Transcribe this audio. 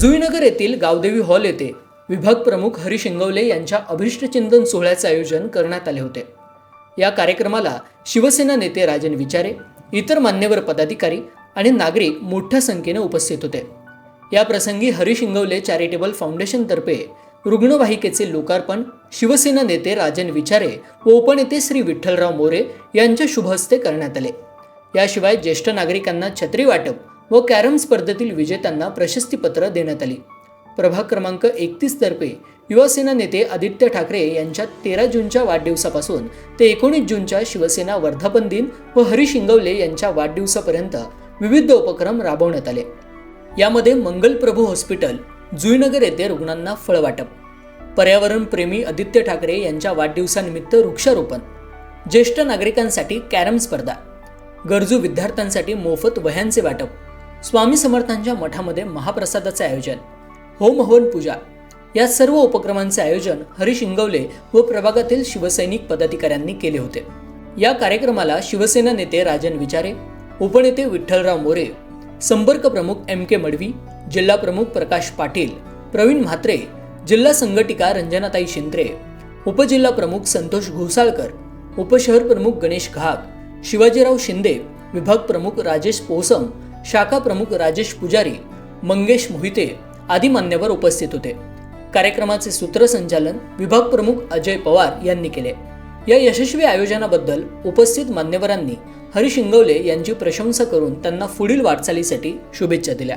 जुईनगर येथील गावदेवी हॉल येथे विभाग प्रमुख हरी शिंगवले यांच्या अभिष्टचिंतन सोहळ्याचे आयोजन करण्यात आले होते. या कार्यक्रमाला शिवसेना नेते राजन विचारे इतर मान्यवर पदाधिकारी आणि नागरिक मोठ्या संख्येने उपस्थित होते. या प्रसंगी हरी शिंगवले चॅरिटेबल फाउंडेशनतर्फे रुग्णवाहिकेचे लोकार्पण शिवसेना नेते राजन विचारे व उपनेते श्री विठ्ठलराव मोरे यांच्या शुभहस्ते करण्यात आले. याशिवाय ज्येष्ठ नागरिकांना छत्री वाटप व कॅरम स्पर्धेतील विजेत्यांना प्रशस्तीपत्र देण्यात आली. प्रभाग क्रमांक एकतीस तर्फे युवासेना नेते आदित्य ठाकरे यांच्या तेरा जूनच्या वाढदिवसापासून ते एकोणीस जूनच्या शिवसेना वर्धापन दिन व हरी शिंगवले यांच्या वाढदिवसापर्यंत विविध उपक्रम राबवण्यात आले. यामध्ये मंगलप्रभू हॉस्पिटल जुईनगर येथे रुग्णांना फळ वाटप पर्यावरण प्रेमी आदित्य ठाकरे यांच्या वाढदिवसानिमित्त वृक्षारोपण ज्येष्ठ नागरिकांसाठी कॅरम स्पर्धा गरजू विद्यार्थ्यांसाठी मोफत वह्यांचे वाटप स्वामी समर्थांच्या मठामध्ये महाप्रसादाचे आयोजन होम हवन पूजा या सर्व उपक्रमांचे आयोजन हरीश इंगवले व प्रभागातील शिवसैनिक पदाधिकाऱ्यांनी केले होते. या कार्यक्रमाला शिवसेना नेते राजन विचारे उपनेते विठ्ठलराव मोरे संपर्क प्रमुख एम के मडवी जिल्हा प्रमुख प्रकाश पाटील प्रवीण म्हात्रे जिल्हा संघटिका रंजनाताई शिंद्रे उपजिल्हा प्रमुख संतोष घोसाळकर उपशहर प्रमुख गणेश घाग शिवाजीराव शिंदे विभाग प्रमुख राजेश पोसम शाखा प्रमुख राजेश पुजारी मंगेश मोहिते आदी मान्यवर उपस्थित होते. कार्यक्रमाचे सूत्रसंचालन विभाग प्रमुख अजय पवार यांनी केले. या यशस्वी आयोजनाबद्दल उपस्थित मान्यवरांनी हरिशिंगवले यांची प्रशंसा करून त्यांना पुढील वाटचालीसाठी शुभेच्छा दिल्या.